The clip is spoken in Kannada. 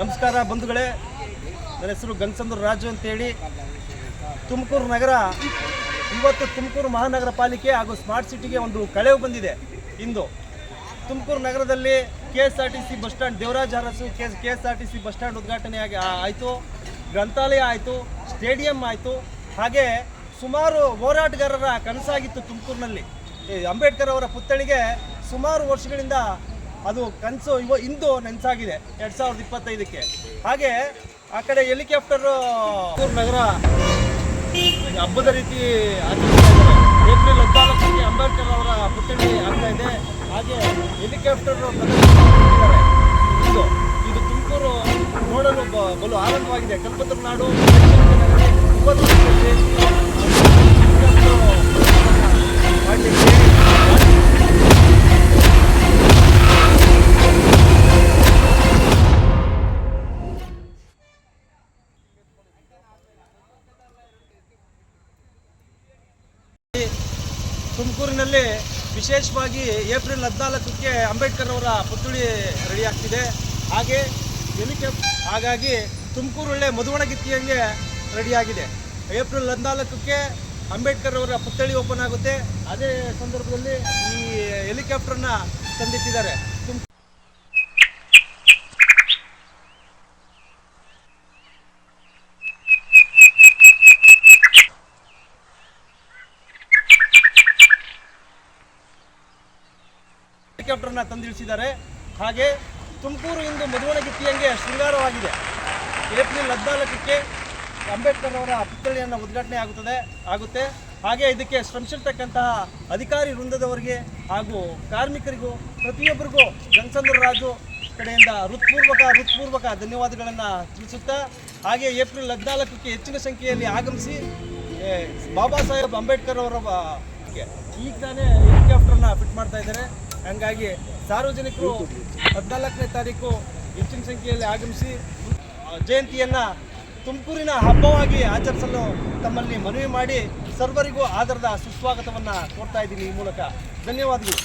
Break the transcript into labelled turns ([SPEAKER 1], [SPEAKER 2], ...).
[SPEAKER 1] ನಮಸ್ಕಾರ ಬಂಧುಗಳೇ. ನನ್ನ ಹೆಸರು ಗಂಗಸಂದ್ರ ರಾಜು ಅಂತೇಳಿ. ತುಮಕೂರು ನಗರ, ಇವತ್ತು ತುಮಕೂರು ಮಹಾನಗರ ಪಾಲಿಕೆ ಹಾಗೂ ಸ್ಮಾರ್ಟ್ ಸಿಟಿಗೆ ಒಂದು ಕಳೆವು ಬಂದಿದೆ. ಇಂದು ತುಮಕೂರು ನಗರದಲ್ಲಿ K S R T C bus stand, Devaraj Arasu K K S R T C bus stand ಉದ್ಘಾಟನೆ ಆಗಿ ಆಯಿತು. ಗ್ರಂಥಾಲಯ ಆಯಿತು, ಸ್ಟೇಡಿಯಂ ಆಯಿತು. ಹಾಗೆ ಸುಮಾರು ಹೋರಾಟಗಾರರ ಕನಸಾಗಿತ್ತು ತುಮಕೂರಿನಲ್ಲಿ. ಅಂಬೇಡ್ಕರ್ ಅವರ ಪುತ್ಥಳಿಗೆ ಸುಮಾರು ವರ್ಷಗಳಿಂದ ಅದು ಕನಸು, ಇವ ಇಂದು ನೆನಸಾಗಿದೆ, ಎರಡು ಸಾವಿರದ ಇಪ್ಪತ್ತೈದಕ್ಕೆ. ಹಾಗೆ ಆ ಕಡೆ ಹೆಲಿಕಾಪ್ಟರ್ ನಗರ ಹಬ್ಬದ ರೀತಿ ಏಪ್ರಿಲ್ ಹದಿನಾಲ್ಕಕ್ಕೆ ಅಂಬೇಡ್ಕರ್ ಅವರ ಪುತ್ಥಳಿ ಆಗ್ತಾ ಇದೆ. ಹಾಗೆ ಹೆಲಿಕಾಪ್ಟರ್ ಇದು ಇದು ತುಮಕೂರು ನೋಡಲು ಬಲು ಆನಂದವಾಗಿದೆ. ಕಲ್ಪತರು ನಾಡು ತುಮಕೂರಿನಲ್ಲಿ ವಿಶೇಷವಾಗಿ ಏಪ್ರಿಲ್ ಹದಿನಾಲ್ಕಕ್ಕೆ ಅಂಬೇಡ್ಕರ್ ಅವರ ಪುತ್ಥಳಿ ರೆಡಿ ಆಗ್ತಿದೆ. ಹಾಗೆ ಎಲಿಕೆ ಹಾಗಾಗಿ ತುಮಕೂರೊಳ್ಳೆ ಮಧುವಣಗಿತ್ತಿಯಂಗೆ ರೆಡಿಯಾಗಿದೆ ಏಪ್ರಿಲ್ ಹದಿನಾಲ್ಕಕ್ಕೆ ಅಂಬೇಡ್ಕರ್ ಅವರ ಪುತ್ಥಳಿ ಓಪನ್ ಆಗುತ್ತೆ. ಅದೇ ಸಂದರ್ಭದಲ್ಲಿ ಈ ಹೆಲಿಕಾಪ್ಟರ್ನ ತಂದಿಟ್ಟಿದ್ದಾರೆ. ಹೆಲಿಕಾಪ್ಟರ್ನ ತಂದಿಳಿಸಿದ್ದಾರೆ. ಹಾಗೆ ತುಮಕೂರು ಇಂದು ಮಧುವಣಗಿತ್ತಿಯಂಗೆ ಶೃಂಗಾರವಾಗಿದೆ. ಏಪ್ರಿಲ್ ಹದಿನಾಲ್ಕಕ್ಕೆ ಅಂಬೇಡ್ಕರ್ ಅವರ ಪುತ್ಥಳಿಯನ್ನು ಉದ್ಘಾಟನೆ ಆಗುತ್ತದೆ, ಆಗುತ್ತೆ. ಹಾಗೆ ಇದಕ್ಕೆ ಶ್ರಮಿಸಿರ್ತಕ್ಕಂತಹ ಅಧಿಕಾರಿ ವೃಂದದವರಿಗೆ ಹಾಗೂ ಕಾರ್ಮಿಕರಿಗೂ, ಪ್ರತಿಯೊಬ್ಬರಿಗೂ ಜನಸಂದ್ರ ರಾಜು ಕಡೆಯಿಂದ ಹೃತ್ಪೂರ್ವಕ ಹೃತ್ಪೂರ್ವಕ ಧನ್ಯವಾದಗಳನ್ನು ತಿಳಿಸುತ್ತಾ, ಹಾಗೆ ಏಪ್ರಿಲ್ ಹದಿನಾಲ್ಕಕ್ಕೆ ಹೆಚ್ಚಿನ ಸಂಖ್ಯೆಯಲ್ಲಿ ಆಗಮಿಸಿ ಬಾಬಾ ಸಾಹೇಬ್ ಅಂಬೇಡ್ಕರ್ ಅವರ ಈಗ ತಾನೇ ಹೆಲಿಕಾಪ್ಟರ್ನ ಫಿಟ್ ಮಾಡ್ತಾ ಇದ್ದಾರೆ. ಹಂಗಾಗಿ ಸಾರ್ವಜನಿಕರು ಹದಿನಾಲ್ಕನೇ ತಾರೀಕು ಹೆಚ್ಚಿನ ಸಂಖ್ಯೆಯಲ್ಲಿ ಆಗಮಿಸಿ ಜಯಂತಿಯನ್ನ ತುಮಕೂರಿನ ಹಬ್ಬವಾಗಿ ಆಚರಿಸಲು ತಮ್ಮಲ್ಲಿ ಮನವಿ ಮಾಡಿ ಸರ್ವರಿಗೂ ಆಧಾರದ ಸುಸ್ವಾಗತವನ್ನು ಕೊಡ್ತಾ ಇದ್ದೀನಿ ಈ ಮೂಲಕ. ಧನ್ಯವಾದಗಳು.